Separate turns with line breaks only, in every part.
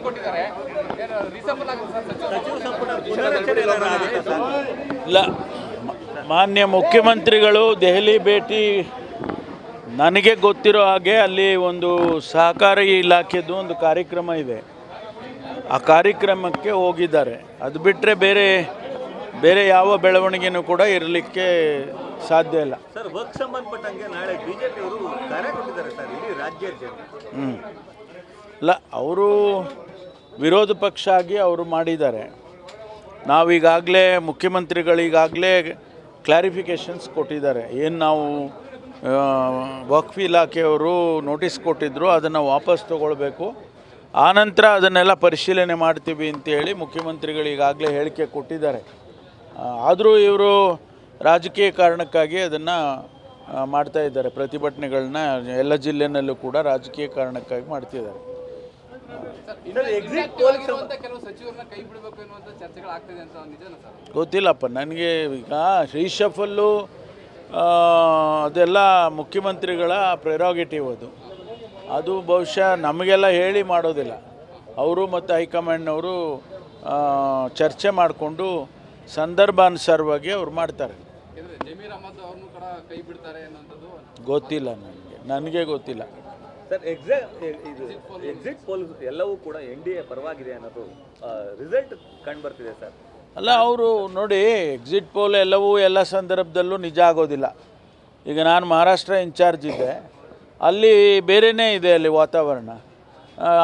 ಭೇಟಿ ಕೊಟ್ಟಿದ್ದಾರೆ
ಇಲ್ಲ. ಮಾನ್ಯ ಮುಖ್ಯಮಂತ್ರಿಗಳು ದೆಹಲಿ ಭೇಟಿ ನನಗೆ ಗೊತ್ತಿರೋ ಹಾಗೆ ಅಲ್ಲಿ ಒಂದು ಸಹಕಾರಿ ಇಲಾಖೆದು ಒಂದು ಕಾರ್ಯಕ್ರಮ ಇದೆ. ಆ ಕಾರ್ಯಕ್ರಮಕ್ಕೆ ಹೋಗಿದ್ದಾರೆ. ಅದು ಬಿಟ್ಟರೆ ಬೇರೆ ಬೇರೆ ಯಾವ ಬೆಳವಣಿಗೆನೂ ಕೂಡ ಇರಲಿಕ್ಕೆ ಸಾಧ್ಯ ಇಲ್ಲ.
ಸರ್ ವರ್ಕ್ ಸಂಬಂಧಪಟ್ಟಂಗೆ ನಾಳೆ ಬಿಜೆಪಿ ಅವರು ಕರೆ ಕೊಟ್ಟಿದ್ದಾರೆ ಸರ್ ಇಡೀ ರಾಜ್ಯ
ಹ್ಞೂ ಇಲ್ಲ ಅವರು ವಿರೋಧ ಪಕ್ಷ ಆಗಿ ಅವರು ಮಾಡಿದ್ದಾರೆ. ನಾವೀಗಾಗಲೇ ಮುಖ್ಯಮಂತ್ರಿಗಳಿಗಾಗಲೇ ಕ್ಲಾರಿಫಿಕೇಷನ್ಸ್ ಕೊಟ್ಟಿದ್ದಾರೆ. ಏನು ನಾವು ವಕ್ಫ್ ಇಲಾಖೆಯವರು ನೋಟಿಸ್ ಕೊಟ್ಟಿದ್ದರು ಅದನ್ನು ವಾಪಸ್ ತಗೊಳ್ಬೇಕು. ಆನಂತರ ಅದನ್ನೆಲ್ಲ ಪರಿಶೀಲನೆ ಮಾಡ್ತೀವಿ ಅಂತೇಳಿ ಮುಖ್ಯಮಂತ್ರಿಗಳಿಗಾಗಲೇ ಹೇಳಿಕೆ ಕೊಟ್ಟಿದ್ದಾರೆ. ಆದರೂ ಇವರು ರಾಜಕೀಯ ಕಾರಣಕ್ಕಾಗಿ ಅದನ್ನು ಮಾಡ್ತಾ ಇದ್ದಾರೆ. ಪ್ರತಿಭಟನೆಗಳನ್ನ ಎಲ್ಲ ಜಿಲ್ಲೆಯಲ್ಲೂ ಕೂಡ ರಾಜಕೀಯ ಕಾರಣಕ್ಕಾಗಿ ಮಾಡ್ತಿದ್ದಾರೆ.
ಕೆಲವು ಸಚಿವರನ್ನ ಕೈ ಬಿಡಬೇಕು ಎನ್ನುವಂತ ಚರ್ಚೆಗಳು ಆಗ್ತಿದೆ ಅಂತ ನಿಜನ ಸರ್?
ಗೊತ್ತಿಲ್ಲಪ್ಪ ನನಗೆ ಈಗ ರೀಶಫಲ್ಲು ಅದೆಲ್ಲ ಮುಖ್ಯಮಂತ್ರಿಗಳ ಪ್ರೆರೋಗೇಟಿವ್ ಅದು. ಅದು ಬಹುಶಃ ನಮಗೆಲ್ಲ ಹೇಳಿ ಮಾಡೋದಿಲ್ಲ. ಅವರು ಮತ್ತು ಹೈಕಮಾಂಡ್ನವರು ಚರ್ಚೆ ಮಾಡಿಕೊಂಡು ಸಂದರ್ಭಾನುಸಾರವಾಗಿ ಅವ್ರು ಮಾಡ್ತಾರೆ. ಗೊತ್ತಿಲ್ಲ ನನಗೆ. ನನಗೆ ಗೊತ್ತಿಲ್ಲ.
ಸರ್ ಎಕ್ಸಾಮ್ ಇದು ಎಕ್ಸಿಟ್ ಪೋಲ್ ಎಲ್ಲವೂ ಕೂಡ ಎನ್ ಡಿ ಎ ಪರವಾಗಿದೆ ಅನ್ನೋದು ರಿಸಲ್ಟ್ ಕಂಡು ಬರ್ತಿದೆ ಸರ್.
ಅಲ್ಲ, ಅವರು ನೋಡಿ ಎಕ್ಸಿಟ್ ಪೋಲ್ ಎಲ್ಲವೂ ಎಲ್ಲ ಸಂದರ್ಭದಲ್ಲೂ ನಿಜ ಆಗೋದಿಲ್ಲ. ಈಗ ನಾನು ಮಹಾರಾಷ್ಟ್ರ ಇನ್ಚಾರ್ಜ್ ಇದ್ದೆ. ಅಲ್ಲಿ ಬೇರೆಯೇ ಇದೆ ಅಲ್ಲಿ ವಾತಾವರಣ.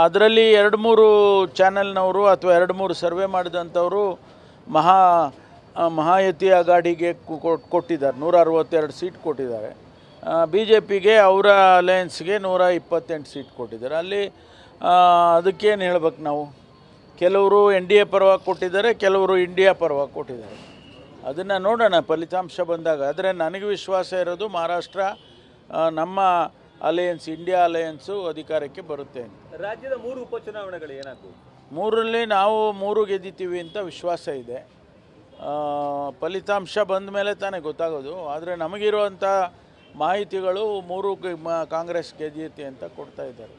ಅದರಲ್ಲಿ ಎರಡು ಮೂರು ಚಾನೆಲ್ನವರು ಅಥವಾ ಎರಡು ಮೂರು ಸರ್ವೆ ಮಾಡಿದಂಥವರು ಮಹಾ ಮಹಾಯತಿ ಕೊ- ಕೊಟ್ಟಿದ್ದಾರೆ. ನೂರ ಅರವತ್ತೆರಡು ಸೀಟ್ ಕೊಟ್ಟಿದ್ದಾರೆ. ಬಿ ಜೆ ಪಿಗೆ ಅವರ ಅಲಯನ್ಸ್ಗೆ ನೂರ ಇಪ್ಪತ್ತೆಂಟು ಸೀಟ್ ಕೊಟ್ಟಿದ್ದಾರೆ. ಅಲ್ಲಿ ಅದಕ್ಕೇನು ಹೇಳ್ಬೇಕು ನಾವು? ಕೆಲವರು ಎನ್ ಡಿ ಎ ಪರವಾಗಿ ಕೊಟ್ಟಿದ್ದಾರೆ ಕೆಲವರು ಇಂಡಿಯಾ ಪರವಾಗಿ ಕೊಟ್ಟಿದ್ದಾರೆ. ಅದನ್ನು ನೋಡೋಣ ಫಲಿತಾಂಶ ಬಂದಾಗ. ಆದರೆ ನನಗೆ ವಿಶ್ವಾಸ ಇರೋದು ಮಹಾರಾಷ್ಟ್ರ ನಮ್ಮ ಅಲಯನ್ಸ್ ಇಂಡಿಯಾ ಅಲಯನ್ಸು ಅಧಿಕಾರಕ್ಕೆ ಬರುತ್ತೆ
ರಾಜ್ಯದ ಮೂರು ಉಪಚುನಾವಣೆಗಳು ಏನಾಗ್ತವೆ
ಮೂರರಲ್ಲಿ ನಾವು ಮೂರು ಗೆದ್ದಿತೀವಿ ಅಂತ ವಿಶ್ವಾಸ ಇದೆ. ಫಲಿತಾಂಶ ಬಂದ ಮೇಲೆ ತಾನೇ ಗೊತ್ತಾಗೋದು. ಆದರೆ ನಮಗಿರುವಂಥ ಮಾಹಿತಿಗಳು ಮೂರು ಕಾಂಗ್ರೆಸ್ ಗೆದ್ದಿತಿ ಅಂತ ಕೊಡ್ತಾ ಇದ್ದಾರೆ.